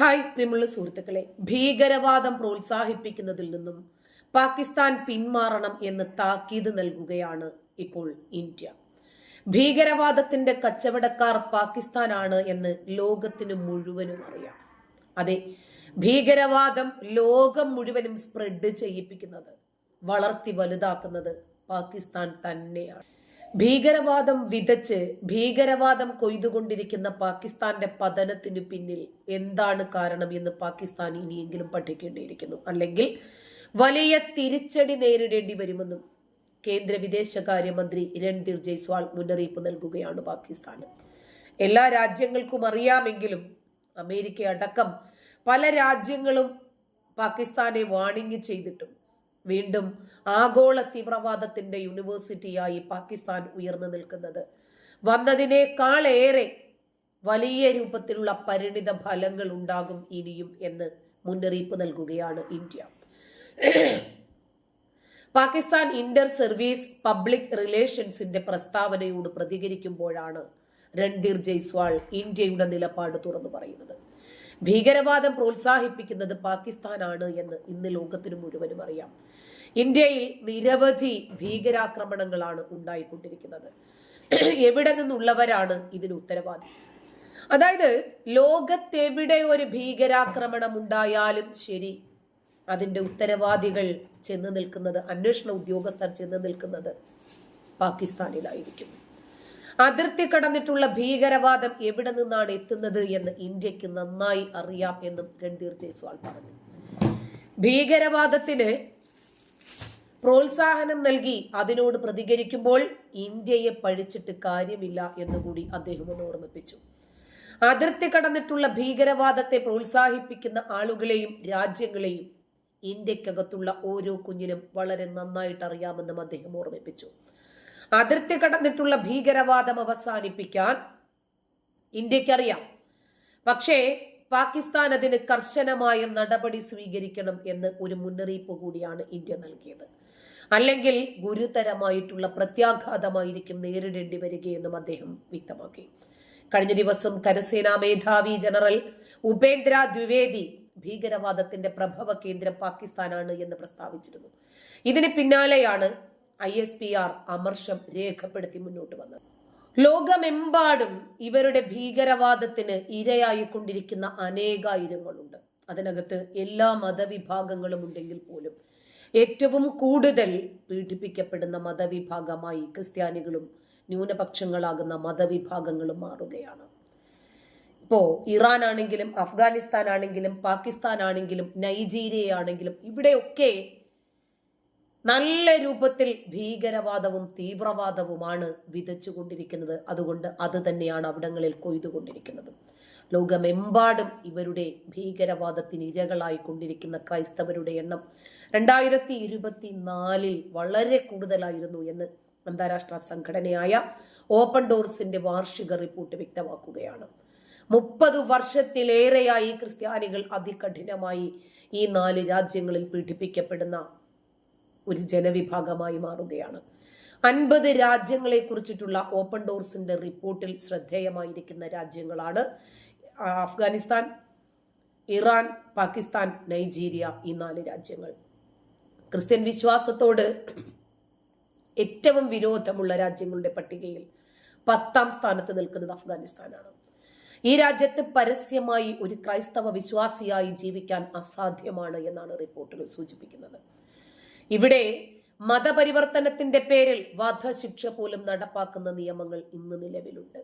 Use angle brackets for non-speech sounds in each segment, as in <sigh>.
Hi പ്രിയമുള്ള സുഹൃത്തുക്കളെ ഭീകരവാദം പ്രോത്സാഹിപ്പിക്കുന്നതിൽ നിന്നും പാകിസ്ഥാൻ പിന്മാറണം എന്ന് താക്കീത് നൽകുകയാണ് ഇപ്പോൾ ഇന്ത്യ. ഭീകരവാദത്തിന്റെ കച്ചവടക്കാർ പാകിസ്ഥാനാണ് എന്ന് ലോകത്തിന് മുഴുവനും അറിയാം. അതെ ഭീകരവാദം ലോകം മുഴുവനും സ്പ്രെഡ് ചെയ്യിപ്പിക്കുന്നത് വളർത്തി വലുതാക്കുന്നത് പാകിസ്ഥാൻ തന്നെയാണ്. ഭീകരവാദം വിതച്ച് ഭീകരവാദം കൊയ്തുകൊണ്ടിരിക്കുന്ന പാകിസ്ഥാന്റെ പതനത്തിനു പിന്നിൽ എന്താണ് കാരണം എന്ന് പാകിസ്ഥാൻ ഇനിയെങ്കിലും പഠിക്കേണ്ടിയിരിക്കുന്നു. അല്ലെങ്കിൽ വലിയ തിരിച്ചടി നേരിടേണ്ടി വരുമെന്നും കേന്ദ്ര വിദേശകാര്യമന്ത്രി രൺധീർ ജയ്സ്വാൾ മുന്നറിയിപ്പ് നൽകുകയാണ് പാകിസ്ഥാന്. എല്ലാ രാജ്യങ്ങൾക്കും അറിയാമെങ്കിലും അമേരിക്ക അടക്കം പല രാജ്യങ്ങളും പാകിസ്ഥാനെ വാണിംഗ് ചെയ്തിട്ടും വീണ്ടും ആഗോള തീവ്രവാദത്തിന്റെ യൂണിവേഴ്സിറ്റിയായി പാകിസ്ഥാൻ ഉയർന്നു നിൽക്കുന്നത്. വന്നതിനേക്കാളേറെ വലിയ രൂപത്തിലുള്ള പരിണിത ഫലങ്ങൾ ഉണ്ടാകും ഇനിയും എന്ന് മുന്നറിയിപ്പ് നൽകുകയാണ് India. Pakistan inter service public റിലേഷൻസിന്റെ പ്രസ്താവനയോട് പ്രതികരിക്കുമ്പോഴാണ് രൺധീർ ജയ്സ്വാൾ ഇന്ത്യയുടെ നിലപാട് തുറന്നു പറയുന്നത്. ഭീകരവാദം പ്രോത്സാഹിപ്പിക്കുന്നത് പാകിസ്ഥാനാണ് എന്ന് ഇന്ന് ലോകത്തിന് മുഴുവനും അറിയാം. ഇന്ത്യയിൽ നിരവധി ഭീകരാക്രമണങ്ങളാണ് ഉണ്ടായിക്കൊണ്ടിരിക്കുന്നത്. എവിടെ നിന്നുള്ളവരാണ് ഇതിന് ഉത്തരവാദി? അതായത് ലോകത്തെവിടെ ഒരു ഭീകരാക്രമണം ഉണ്ടായാലും ശരി അതിന്റെ ഉത്തരവാദികൾ ചെന്ന് നിൽക്കുന്നത് അന്വേഷണ ഉദ്യോഗസ്ഥർ ചെന്ന് നിൽക്കുന്നത് പാകിസ്ഥാനിലായിരിക്കും. അതിർത്തി കടന്നിട്ടുള്ള ഭീകരവാദം എവിടെ നിന്നാണ് എത്തുന്നത് എന്ന് ഇന്ത്യയ്ക്ക് നന്നായി അറിയാം എന്നും രൺധീർ ജയ്സ്വാൾ പറഞ്ഞു. ഭീകരവാദത്തിന് പ്രോത്സാഹനം നൽകി അതിനോട് പ്രതികരിക്കുമ്പോൾ ഇന്ത്യയെ പഴിച്ചിട്ട് കാര്യമില്ല എന്നുകൂടി അദ്ദേഹം ഒന്ന് ഓർമ്മിപ്പിച്ചു. അതിർത്തി കടന്നിട്ടുള്ള ഭീകരവാദത്തെ പ്രോത്സാഹിപ്പിക്കുന്ന ആളുകളെയും രാജ്യങ്ങളെയും ഇന്ത്യക്കകത്തുള്ള ഓരോ കുഞ്ഞിനും വളരെ നന്നായിട്ട് അറിയാമെന്നും അദ്ദേഹം ഓർമ്മിപ്പിച്ചു. അതിർത്തി കടന്നിട്ടുള്ള ഭീകരവാദം അവസാനിപ്പിക്കാൻ ഇന്ത്യക്കറിയാം. പക്ഷേ പാകിസ്ഥാൻ അതിന് കർശനമായ നടപടി സ്വീകരിക്കണം എന്ന് ഒരു മുന്നറിയിപ്പ് കൂടിയാണ് ഇന്ത്യ നൽകിയത്. അല്ലെങ്കിൽ ഗുരുതരമായിട്ടുള്ള പ്രത്യാഘാതമായിരിക്കും നേരിടേണ്ടി വരികയെന്നും അദ്ദേഹം വ്യക്തമാക്കി. കഴിഞ്ഞ ദിവസം കരസേനാ മേധാവി ജനറൽ ഉപേന്ദ്ര ദ്വിവേദി ഭീകരവാദത്തിന്റെ പ്രഭവ കേന്ദ്രം പാകിസ്ഥാനാണ് എന്ന് പ്രസ്താവിച്ചിരുന്നു. ഇതിന് പിന്നാലെയാണ് ഐ എസ് പി ആർ അമർഷം രേഖപ്പെടുത്തി മുന്നോട്ട് വന്നത്. ലോകമെമ്പാടും ഇവരുടെ ഭീകരവാദത്തിന് ഇരയായി ഇരയായിക്കൊണ്ടിരിക്കുന്ന അനേകായിരങ്ങളുണ്ട്. അതിനകത്ത് എല്ലാ മതവിഭാഗങ്ങളും ഉണ്ടെങ്കിൽ പോലും ഏറ്റവും കൂടുതൽ പീഡിപ്പിക്കപ്പെടുന്ന മതവിഭാഗമായി ക്രിസ്ത്യാനികളും ന്യൂനപക്ഷങ്ങളാകുന്ന മതവിഭാഗങ്ങളും മാറുകയാണ്. ഇപ്പോ ഇറാൻ ആണെങ്കിലും അഫ്ഗാനിസ്ഥാൻ ആണെങ്കിലും പാകിസ്ഥാൻ ആണെങ്കിലും നൈജീരിയ ആണെങ്കിലും ഇവിടെയൊക്കെ നല്ല രൂപത്തിൽ ഭീകരവാദവും തീവ്രവാദവുമാണ് വിതച്ചുകൊണ്ടിരിക്കുന്നത്. അതുകൊണ്ട് അത് തന്നെയാണ് അവിടങ്ങളിൽ കൊയ്തുകൊണ്ടിരിക്കുന്നത്. ലോകമെമ്പാടും ഇവരുടെ ഭീകരവാദത്തിന് ഇരകളായി കൊണ്ടിരിക്കുന്ന ക്രൈസ്തവരുടെ എണ്ണം രണ്ടായിരത്തി ഇരുപത്തി നാലിൽ വളരെ കൂടുതലായിരുന്നു എന്ന് അന്താരാഷ്ട്ര സംഘടനയായ ഓപ്പൺ ഡോർസിന്റെ വാർഷിക റിപ്പോർട്ട് വ്യക്തമാക്കുകയാണ്. മുപ്പത് വർഷത്തിലേറെയായി ക്രിസ്ത്യാനികൾ അതികഠിനമായി ഈ നാല് രാജ്യങ്ങളിൽ പീഡിപ്പിക്കപ്പെടുന്ന ഒരു ജനവിഭാഗമായി മാറുകയാണ്. അൻപത് രാജ്യങ്ങളെ കുറിച്ചിട്ടുള്ള ഓപ്പൺ ഡോർസിന്റെ റിപ്പോർട്ടിൽ ശ്രദ്ധേയമായിരിക്കുന്ന രാജ്യങ്ങളാണ് അഫ്ഗാനിസ്ഥാൻ ഇറാൻ പാകിസ്ഥാൻ നൈജീരിയ ഈ നാല് രാജ്യങ്ങൾ. ക്രിസ്ത്യൻ വിശ്വാസത്തോട് ഏറ്റവും വിരോധമുള്ള രാജ്യങ്ങളുടെ പട്ടികയിൽ പത്താം സ്ഥാനത്ത് നിൽക്കുന്നത് അഫ്ഗാനിസ്ഥാനാണ്. ഈ രാജ്യത്ത് പരസ്യമായി ഒരു ക്രൈസ്തവ വിശ്വാസിയായി ജീവിക്കാൻ അസാധ്യമാണ് എന്നാണ് റിപ്പോർട്ടുകൾ സൂചിപ്പിക്കുന്നത്. ഇവിടെ മതപരിവർത്തനത്തിന്റെ പേരിൽ വധശിക്ഷ പോലും നടപ്പാക്കുന്ന നിയമങ്ങൾ ഇന്ന് നിലവിലുണ്ട്.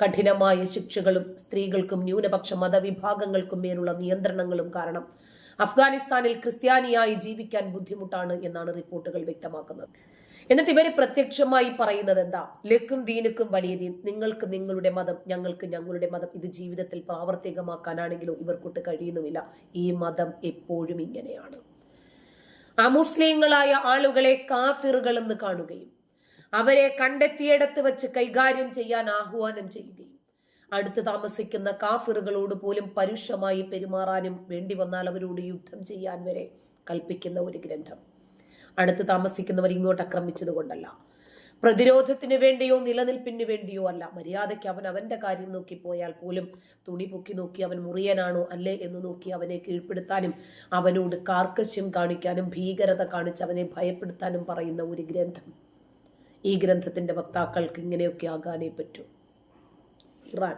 കഠിനമായ ശിക്ഷകളും സ്ത്രീകൾക്കും ന്യൂനപക്ഷ മതവിഭാഗങ്ങൾക്കും മേലുള്ള നിയന്ത്രണങ്ങളും കാരണം അഫ്ഗാനിസ്ഥാനിൽ ക്രിസ്ത്യാനിയായി ജീവിക്കാൻ ബുദ്ധിമുട്ടാണ് എന്നാണ് റിപ്പോർട്ടുകൾ വ്യക്തമാക്കുന്നത്. എന്നിട്ട് ഇവർ പ്രത്യക്ഷമായി പറയുന്നത് എന്താ? ലക്കും ദീനുക്കും വലിയ ദീൻ. നിങ്ങൾക്ക് നിങ്ങളുടെ മതം ഞങ്ങൾക്ക് ഞങ്ങളുടെ മതം. ഇത് ജീവിതത്തിൽ പ്രാവർത്തികമാക്കാനാണെങ്കിലും ഇവർക്കൊട്ട് കഴിയുന്നുമില്ല. ഈ മതം എപ്പോഴും ഇങ്ങനെയാണ്. അമുസ്ലിങ്ങളായ ആളുകളെ കാഫിറുകൾ എന്ന് കാണുകയും അവരെ കണ്ടെത്തിയിടത്ത് വെച്ച് കൈകാര്യം ചെയ്യാൻ ആഹ്വാനം ചെയ്യുകയും അടുത്ത് താമസിക്കുന്ന കാഫിറുകളോട് പോലും പരുഷമായി പെരുമാറാനും വേണ്ടി വന്നാൽ അവരോട് യുദ്ധം ചെയ്യാൻ വരെ കൽപ്പിക്കുന്ന ഒരു ഗ്രന്ഥം. അടുത്ത് താമസിക്കുന്നവർ ഇങ്ങോട്ട് ആക്രമിച്ചത് കൊണ്ടല്ല പ്രതിരോധത്തിന് വേണ്ടിയോ നിലനിൽപ്പിന് വേണ്ടിയോ അല്ല. മര്യാദയ്ക്ക് അവൻ അവന്റെ കാര്യം നോക്കി പോയാൽ പോലും തുണി പൊക്കി നോക്കി അവൻ മുറിയനാണോ അല്ലേ എന്ന് നോക്കി അവനെ കീഴ്പ്പെടുത്താനും അവനോട് കാർക്കശ്യം കാണിക്കാനും ഭീകരത കാണിച്ച് അവനെ ഭയപ്പെടുത്താനും പറയുന്ന ഒരു ഗ്രന്ഥം. ഈ ഗ്രന്ഥത്തിന്റെ വക്താക്കൾക്ക് ഇങ്ങനെയൊക്കെ ആകാനേ പറ്റൂ. ഇറാൻ.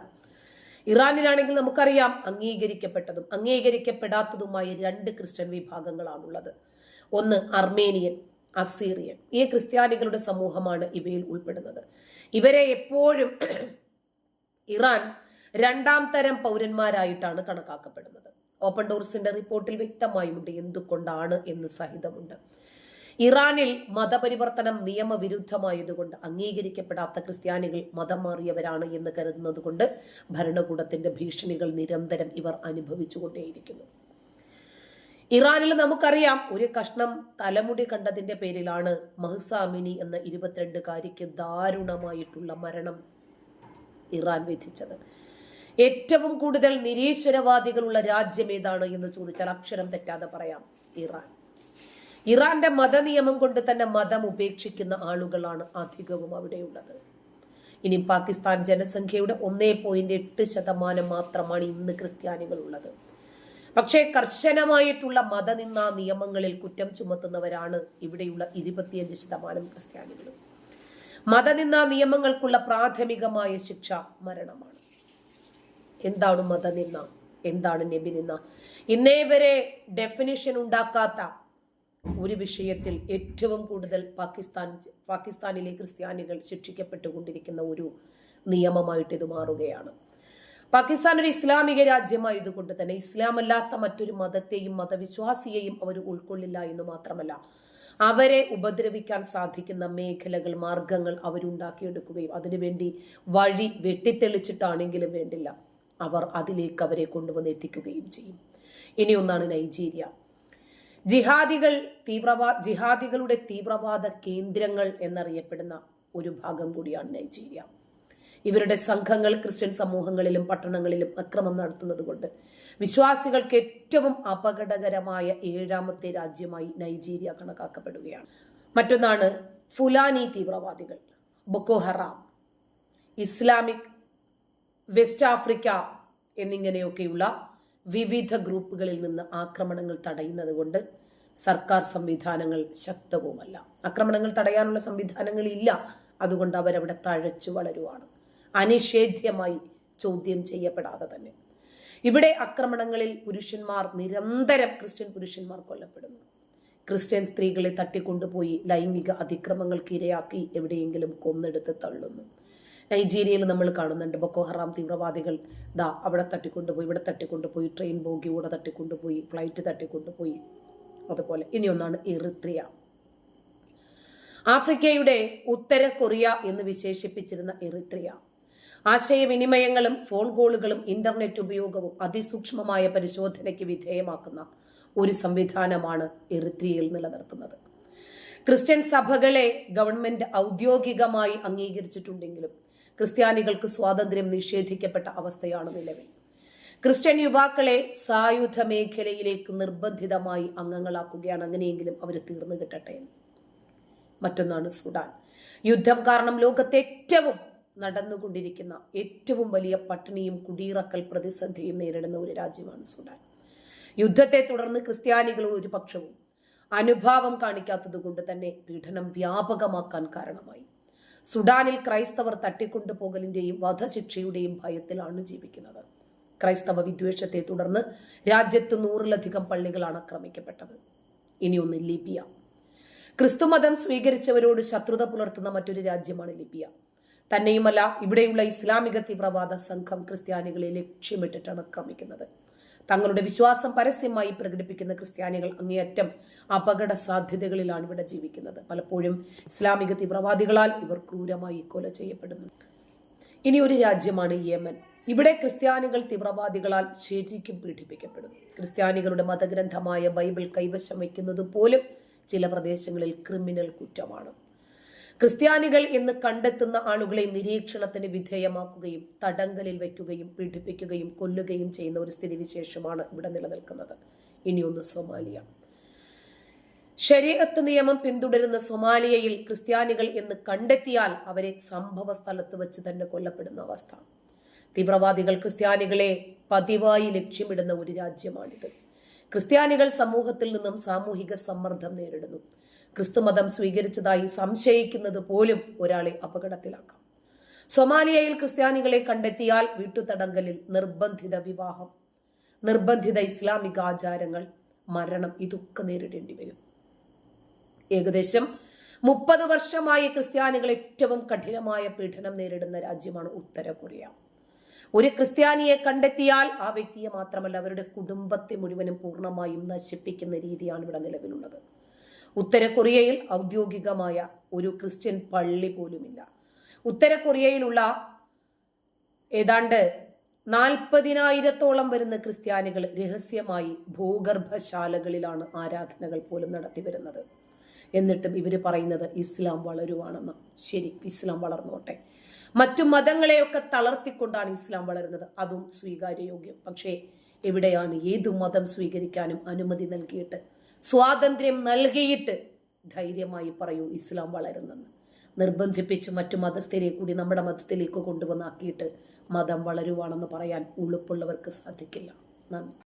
ഇറാനിലാണെങ്കിൽ നമുക്കറിയാം അംഗീകരിക്കപ്പെട്ടതും അംഗീകരിക്കപ്പെടാത്തതുമായ രണ്ട് ക്രിസ്ത്യൻ വിഭാഗങ്ങളാണുള്ളത്. ഒന്ന് അർമേനിയൻ അസീറിയൻ. ഈ ക്രിസ്ത്യാനികളുടെ സമൂഹമാണ് ഇവയിൽ ഉൾപ്പെടുന്നത്. ഇവരെ എപ്പോഴും <clears throat> ഇറാൻ രണ്ടാം തരം പൗരന്മാരായിട്ടാണ് കണക്കാക്കപ്പെടുന്നത്. ഓപ്പൺ ഡോർസിന്റെ റിപ്പോർട്ടിൽ വ്യക്തമായുമുണ്ട് എന്തുകൊണ്ടാണ് എന്ന് സഹിതമുണ്ട്. ഇറാനിൽ മതപരിവർത്തനം നിയമവിരുദ്ധമായതുകൊണ്ട് അംഗീകരിക്കപ്പെടാത്ത ക്രിസ്ത്യാനികൾ മതം മാറിയവരാണ് എന്ന് കരുതുന്നത് കൊണ്ട് ഭരണകൂടത്തിന്റെ ഭീഷണികൾ നിരന്തരം ഇവർ അനുഭവിച്ചുകൊണ്ടേയിരിക്കുന്നു. ഇറാനിൽ നമുക്കറിയാം ഒരു കഷ്ണം തലമുടി കണ്ടതിന്റെ പേരിലാണ് മഹ്സാമിനി എന്ന ഇരുപത്തിരണ്ടുകാരിക്ക് ദാരുണമായിട്ടുള്ള മരണം ഇറാൻ വിധിച്ചത്. ഏറ്റവും കൂടുതൽ നിരീശ്വരവാദികളുള്ള രാജ്യം ഏതാണ് എന്ന് ചോദിച്ചാൽ അക്ഷരം തെറ്റാതെ പറയാം ഇറാൻ. ഇറാന്റെ മതനിയമം കൊണ്ട് തന്നെ മതം ഉപേക്ഷിക്കുന്ന ആളുകളാണ് അധികവും അവിടെയുള്ളത്. ഇനി പാകിസ്ഥാൻ ജനസംഖ്യയുടെ ഒന്നേ പോയിന്റ് എട്ട് ശതമാനം മാത്രമാണ് ഇന്ന് ക്രിസ്ത്യാനികൾ ഉള്ളത് പക്ഷേ കർശനമായിട്ടുള്ള മതനിന്ന നിയമങ്ങളിൽ കുറ്റം ചുമത്തുന്നവരാണ് ഇവിടെയുള്ള ഇരുപത്തിയഞ്ച് ശതമാനം ക്രിസ്ത്യാനികളും. മതനിന്ന നിയമങ്ങൾക്കുള്ള പ്രാഥമികമായ ശിക്ഷ മരണമാണ്. എന്താണ് മതനിന്ന എന്താണ് നബിനിന്ന ഇന്നേ വരെ ഡെഫിനിഷൻ ഉണ്ടാക്കാത്ത ഒരു വിഷയത്തിൽ ഏറ്റവും കൂടുതൽ പാകിസ്ഥാൻ പാകിസ്ഥാനിലെ ക്രിസ്ത്യാനികൾ ശിക്ഷിക്കപ്പെട്ടുകൊണ്ടിരിക്കുന്ന ഒരു നിയമമായിട്ട് ഇത് മാറുകയാണ്. പാകിസ്ഥാൻ ഒരു ഇസ്ലാമിക രാജ്യമായതുകൊണ്ട് തന്നെ ഇസ്ലാമല്ലാത്ത മറ്റൊരു മതത്തെയും മതവിശ്വാസിയെയും അവർ ഉൾക്കൊള്ളില്ല എന്ന് മാത്രമല്ല. അവരെ ഉപദ്രവിക്കാൻ സാധിക്കുന്ന മേഖലകൾ മാർഗങ്ങൾ അവരുണ്ടാക്കിയെടുക്കുകയും അതിനുവേണ്ടി വഴി വെട്ടിത്തെളിച്ചിട്ടാണെങ്കിലും വേണ്ടില്ല. അവർ അതിലേക്ക് അവരെ കൊണ്ടുവന്ന് എത്തിക്കുകയും ചെയ്യും. ഇനി ഒന്നാണ് നൈജീരിയ. ജിഹാദികൾ തീവ്രവാ ജിഹാദികളുടെ തീവ്രവാദ കേന്ദ്രങ്ങൾ എന്നറിയപ്പെടുന്ന ഒരു ഭാഗം കൂടിയാണ് നൈജീരിയ. ഇവരുടെ സംഘങ്ങൾ ക്രിസ്ത്യൻ സമൂഹങ്ങളിലും പട്ടണങ്ങളിലും അക്രമം നടത്തുന്നത് കൊണ്ട് വിശ്വാസികൾക്ക് ഏറ്റവും അപകടകരമായ ഏഴാമത്തെ രാജ്യമായി നൈജീരിയ കണക്കാക്കപ്പെടുകയാണ്. മറ്റൊന്നാണ് ഫുലാനി തീവ്രവാദികൾ Boko Haram Islamic West Africa എന്നിങ്ങനെയൊക്കെയുള്ള വിവിധ ഗ്രൂപ്പുകളിൽ നിന്ന് ആക്രമണങ്ങൾ തടയുന്നത് കൊണ്ട് സർക്കാർ സംവിധാനങ്ങൾ ശക്തവുമല്ല. ആക്രമണങ്ങൾ തടയാനുള്ള സംവിധാനങ്ങൾ ഇല്ല അതുകൊണ്ട് അവരവിടെ തഴച്ചു വളരുവാണ്. അനിഷേധ്യമായി ചോദ്യം ചെയ്യപ്പെടാതെ തന്നെ. ഇവിടെ ആക്രമണങ്ങളിൽ പുരുഷന്മാർ നിരന്തരം ക്രിസ്ത്യൻ പുരുഷന്മാർ കൊല്ലപ്പെടുന്നു. ക്രിസ്ത്യൻ സ്ത്രീകളെ തട്ടിക്കൊണ്ടുപോയി ലൈംഗിക അതിക്രമങ്ങൾക്ക് ഇരയാക്കി എവിടെയെങ്കിലും കൊന്നെടുത്ത് തള്ളുന്നു. നൈജീരിയയിൽ നമ്മൾ കാണുന്നുണ്ട് ബൊക്കോഹറാം തീവ്രവാദികൾ ദാ അവിടെ തട്ടിക്കൊണ്ടുപോയി ഇവിടെ തട്ടിക്കൊണ്ടുപോയി ട്രെയിൻ ബോഗി കൂടെ തട്ടിക്കൊണ്ടുപോയി ഫ്ലൈറ്റ് തട്ടിക്കൊണ്ടുപോയി. അതുപോലെ ഇനിയൊന്നാണ് എറിത്രിയ. ആഫ്രിക്കയുടെ ഉത്തര കൊറിയ എന്ന് വിശേഷിപ്പിച്ചിരുന്ന എറിത്രിയ. ആശയവിനിമയങ്ങളും ഫോൺ കോളുകളും ഇന്റർനെറ്റ് ഉപയോഗവും അതിസൂക്ഷ്മമായ പരിശോധനയ്ക്ക് വിധേയമാക്കുന്ന ഒരു സംവിധാനമാണ് എറിത്രിയയിൽ നിലനിർത്തുന്നത്. ക്രിസ്ത്യൻ സഭകളെ ഗവൺമെന്റ് ഔദ്യോഗികമായി അംഗീകരിച്ചിട്ടുണ്ടെങ്കിലും ക്രിസ്ത്യാനികൾക്ക് സ്വാതന്ത്ര്യം നിഷേധിക്കപ്പെട്ട അവസ്ഥയാണ് നിലവിൽ. ക്രിസ്ത്യൻ യുവാക്കളെ സായുധ മേഖലയിലേക്ക് നിർബന്ധിതമായി അംഗങ്ങളാക്കുകയാണ് അങ്ങനെയെങ്കിലും അവർ തീർന്നു കിട്ടട്ടെ മറ്റൊന്നാണ് സുഡാൻ. യുദ്ധം കാരണം ലോകത്തെ ഏറ്റവും നടന്നുകൊണ്ടിരിക്കുന്ന ഏറ്റവും വലിയ പട്ടിണിയും കുടിയിറക്കൽ പ്രതിസന്ധിയും നേരിടുന്ന ഒരു രാജ്യമാണ് സുഡാൻ. യുദ്ധത്തെ തുടർന്ന് ക്രിസ്ത്യാനികൾ ഒരു പക്ഷവും അനുഭാവം കാണിക്കാത്തത് കൊണ്ട് തന്നെ പീഡനം വ്യാപകമാക്കാൻ കാരണമായി. സുഡാനിൽ ക്രൈസ്തവർ തട്ടിക്കൊണ്ടുപോകലിന്റെയും വധശിക്ഷയുടെയും ഭയത്തിലാണ് ജീവിക്കുന്നത്. ക്രൈസ്തവ വിദ്വേഷത്തെ തുടർന്ന് രാജ്യത്ത് നൂറിലധികം പള്ളികളാണ് ആക്രമിക്കപ്പെട്ടത്. ഇനിയൊന്ന് ലിബിയ. ക്രിസ്തുമതം സ്വീകരിച്ചവരോട് ശത്രുത പുലർത്തുന്ന മറ്റൊരു രാജ്യമാണ് ലിബിയ. തന്നെയുമല്ല ഇവിടെയുള്ള ഇസ്ലാമിക തീവ്രവാദ സംഘം ക്രിസ്ത്യാനികളെ ലക്ഷ്യമിട്ടിട്ടാണ് ആക്രമിക്കുന്നത് തങ്ങളുടെ വിശ്വാസം പരസ്യമായി പ്രകടിപ്പിക്കുന്ന ക്രിസ്ത്യാനികൾ അങ്ങേയറ്റം അപകട സാധ്യതകളിലാണ് ഇവിടെ ജീവിക്കുന്നത്. പലപ്പോഴും ഇസ്ലാമിക തീവ്രവാദികളാൽ ഇവർ ക്രൂരമായി കൊല ചെയ്യപ്പെടുന്നു. ഇനി ഒരു രാജ്യമാണ് യമൻ. ഇവിടെ ക്രിസ്ത്യാനികൾ തീവ്രവാദികളാൽ ശരിക്കും പീഡിപ്പിക്കപ്പെടുന്നു. ക്രിസ്ത്യാനികളുടെ മതഗ്രന്ഥമായ ബൈബിൾ കൈവശം വയ്ക്കുന്നത് പോലും ചില പ്രദേശങ്ങളിൽ ക്രിമിനൽ കുറ്റമാണ്. ക്രിസ്ത്യാനികൾ എന്ന് കണ്ടെത്തുന്ന ആളുകളെ നിരീക്ഷണത്തിന് വിധേയമാക്കുകയും തടങ്കലിൽ വയ്ക്കുകയും പീഡിപ്പിക്കുകയും കൊല്ലുകയും ചെയ്യുന്ന ഒരു സ്ഥിതിവിശേഷമാണ് ഇവിടെ നിലനിൽക്കുന്നത്. ഇനിയൊന്ന് സൊമാലിയ. ശരീരത്ത് നിയമം പിന്തുടരുന്ന സൊമാലിയയിൽ ക്രിസ്ത്യാനികൾ എന്ന് കണ്ടെത്തിയാൽ അവരെ സംഭവ സ്ഥലത്ത് വെച്ച് തന്നെ കൊല്ലപ്പെടുന്ന അവസ്ഥ. തീവ്രവാദികൾ ക്രിസ്ത്യാനികളെ പതിവായി ലക്ഷ്യമിടുന്ന ഒരു രാജ്യമാണിത്. ക്രിസ്ത്യാനികൾ സമൂഹത്തിൽ നിന്നും സാമൂഹിക സമ്മർദ്ദം നേരിടുന്നു. ക്രിസ്തുമതം സ്വീകരിച്ചതായി സംശയിക്കുന്നത് പോലും ഒരാളെ അപകടത്തിലാക്കാം. സൊമാലിയയിൽ ക്രിസ്ത്യാനികളെ കണ്ടെത്തിയാൽ വീട്ടുതടങ്കലിൽ നിർബന്ധിത വിവാഹം നിർബന്ധിത ഇസ്ലാമിക ആചാരങ്ങൾ മരണം ഇതൊക്കെ നേരിടേണ്ടി വരും. ഏകദേശം മുപ്പത് വർഷമായി ക്രിസ്ത്യാനികൾ ഏറ്റവും കഠിനമായ പീഡനം നേരിടുന്ന രാജ്യമാണ് ഉത്തര കൊറിയ. ഒരു ക്രിസ്ത്യാനിയെ കണ്ടെത്തിയാൽ ആ വ്യക്തിയെ മാത്രമല്ല അവരുടെ കുടുംബത്തെ മുഴുവനും പൂർണമായും നശിപ്പിക്കുന്ന രീതിയാണ് ഇവിടെ നിലവിലുള്ളത്. ഉത്തര കൊറിയയിൽ ഔദ്യോഗികമായ ഒരു ക്രിസ്ത്യൻ പള്ളി പോലുമില്ല. ഉത്തര കൊറിയയിലുള്ള ഏതാണ്ട് നാൽപ്പതിനായിരത്തോളം വരുന്ന ക്രിസ്ത്യാനികൾ രഹസ്യമായി ഭൂഗർഭശാലകളിലാണ് ആരാധനകൾ പോലും നടത്തി വരുന്നത്. എന്നിട്ടും ഇവർ പറയുന്നത് ഇസ്ലാം വളരുവാണെന്ന്. ശരി ഇസ്ലാം വളർന്നോട്ടെ. മറ്റു മതങ്ങളെയൊക്കെ തളർത്തിക്കൊണ്ടാണ് ഇസ്ലാം വളരുന്നത്. അതും സ്വീകാര്യയോഗ്യം. പക്ഷേ എവിടെയാണ് ഏതു മതം സ്വീകരിക്കാനും അനുമതി നൽകിയിട്ട് സ്വാതന്ത്ര്യം നൽകിയിട്ട് ധൈര്യമായി പറയൂ ഇസ്ലാം വളരുന്നെന്ന്. നിർബന്ധിപ്പിച്ച് മറ്റു മതസ്ഥരെ കൂടി നമ്മുടെ മതത്തിലേക്ക് കൊണ്ടുവന്നാക്കിയിട്ട് മതം വളരുവാണെന്ന് പറയാൻ ഉളുപ്പുള്ളവർക്ക് സാധിക്കില്ല. നന്ദി.